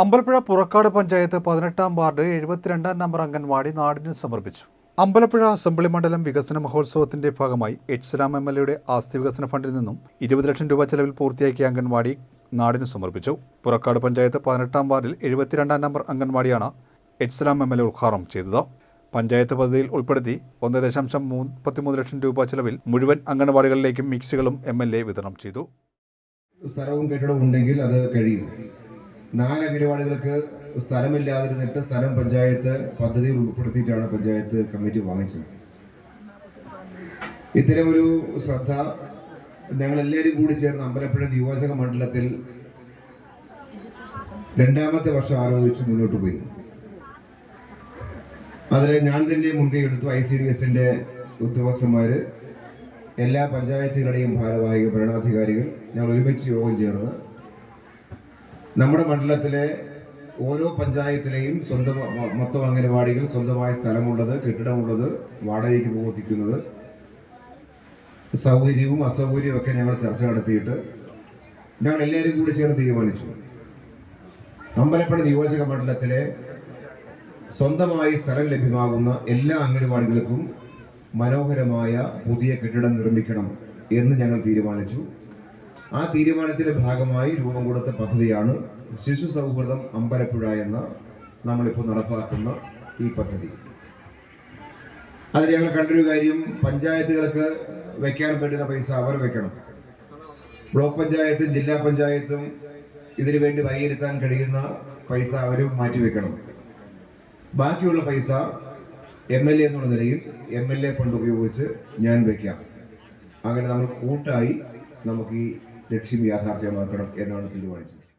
അമ്പലപ്പുഴ പുറക്കാട് പഞ്ചായത്ത് പതിനെട്ടാം ward എഴുപത്തിരണ്ടാം number anganwadi നാടിന് സമർപ്പിച്ചു. അമ്പലപ്പുഴ അസംബ്ലി മണ്ഡലം വികസന മഹോത്സവത്തിന്റെ ഭാഗമായി എച്ച് രാം എം എൽ എയുടെ ആസ്തി വികസന ഫണ്ടിൽ നിന്നും ഇരുപത് ലക്ഷം രൂപ ചെലവിൽ പൂർത്തിയാക്കിയ അംഗൻവാടി നാടിന് സമർപ്പിച്ചു. പുറക്കാട് പഞ്ചായത്ത് പതിനെട്ടാം വാർഡിൽ എഴുപത്തിരണ്ടാം number അംഗൻവാടിയാണ് H Ram M L A ഉദ്ഘാടനം ചെയ്തത്. പഞ്ചായത്ത് പദ്ധതിയിൽ ഉൾപ്പെടുത്തി ഒന്ന് ദശാംശം മുപ്പത്തിമൂന്ന് ലക്ഷം രൂപ ചെലവിൽ മുഴുവൻ അംഗൻവാടികളിലേക്കും മിക്സികളും എം എൽ എ വിതരണം ചെയ്തു. സ്ഥലവും കെട്ടിടവും ഉണ്ടെങ്കിൽ അത് കഴിയും. നാല് അംഗനവാടികൾക്ക് സ്ഥലമില്ലാതിരുന്നിട്ട് സ്ഥലം പഞ്ചായത്ത് പദ്ധതിയിൽ ഉൾപ്പെടുത്തിയിട്ടാണ് പഞ്ചായത്ത് കമ്മിറ്റി വാങ്ങിച്ചത്. ഇത്തരമൊരു ശ്രദ്ധ ഞങ്ങൾ എല്ലാവരും കൂടി ചേർന്ന് അമ്പലപ്പുഴ നിയോജക മണ്ഡലത്തിൽ രണ്ടാമത്തെ വർഷം ആലോചിച്ച് മുന്നോട്ട് പോയി. അതിൽ ഞാൻ തന്നെ മുൻകൈ എടുത്തു ഐ സി ഡി എസിന്റെ ഉദ്യോഗസ്ഥന്മാർ എല്ലാ പഞ്ചായത്തുകളുടെയും ഭാരവാഹിക ഭരണാധികാരികൾ ഞങ്ങൾ ഒരുമിച്ച് യോഗം ചേർന്ന് നമ്മുടെ മണ്ഡലത്തിലെ ഓരോ പഞ്ചായത്തിലെയും സ്വന്തം മൊത്തം അംഗനവാടികൾ സ്വന്തമായ സ്ഥലമുള്ളത് കെട്ടിടമുള്ളത് വാടകയ്ക്ക് പ്രവർത്തിക്കുന്നത് സൗകര്യവും അസൗകര്യവും ഒക്കെ ഞങ്ങൾ ചർച്ച നടത്തിയിട്ട് ഞങ്ങൾ എല്ലാവരും കൂടി ചേർന്ന് തീരുമാനിച്ചു. അമ്പലപ്പുഴ നിയോജക മണ്ഡലത്തിലെ സ്വന്തമായി സ്ഥലം ലഭ്യമാകുന്ന എല്ലാ അംഗനവാടികൾക്കും മനോഹരമായ പുതിയ കെട്ടിടം നിർമ്മിക്കണം എന്ന് ഞങ്ങൾ തീരുമാനിച്ചു. ആ തീരുമാനത്തിന്റെ ഭാഗമായി രൂപം കൊടുത്ത പദ്ധതിയാണ് ശിശു സൗഹൃദം അമ്പലപ്പുഴ എന്ന നമ്മളിപ്പോൾ നടപ്പാക്കുന്ന ഈ പദ്ധതി. അതിൽ ഞങ്ങൾ കണ്ടൊരു കാര്യം പഞ്ചായത്തുകൾക്ക് വെക്കാൻ പറ്റുന്ന പൈസ അവർ വെക്കണം. ബ്ലോക്ക് പഞ്ചായത്തും ജില്ലാ പഞ്ചായത്തും ഇതിനു വേണ്ടി വൈകിരുത്താൻ കഴിയുന്ന പൈസ അവർ മാറ്റിവെക്കണം ബാക്കിയുള്ള പൈസ എം എൽ എ എന്നുള്ള നിലയിൽ എം എൽ എ ഫണ്ട് ഉപയോഗിച്ച് ഞാൻ വയ്ക്കാം അങ്ങനെ നമ്മൾ കൂട്ടായി നമുക്ക് ഈ ലക്ഷ്യം യാഥാർത്ഥ്യമാക്കണം എന്നാണ് തീരുമാനിച്ചത്.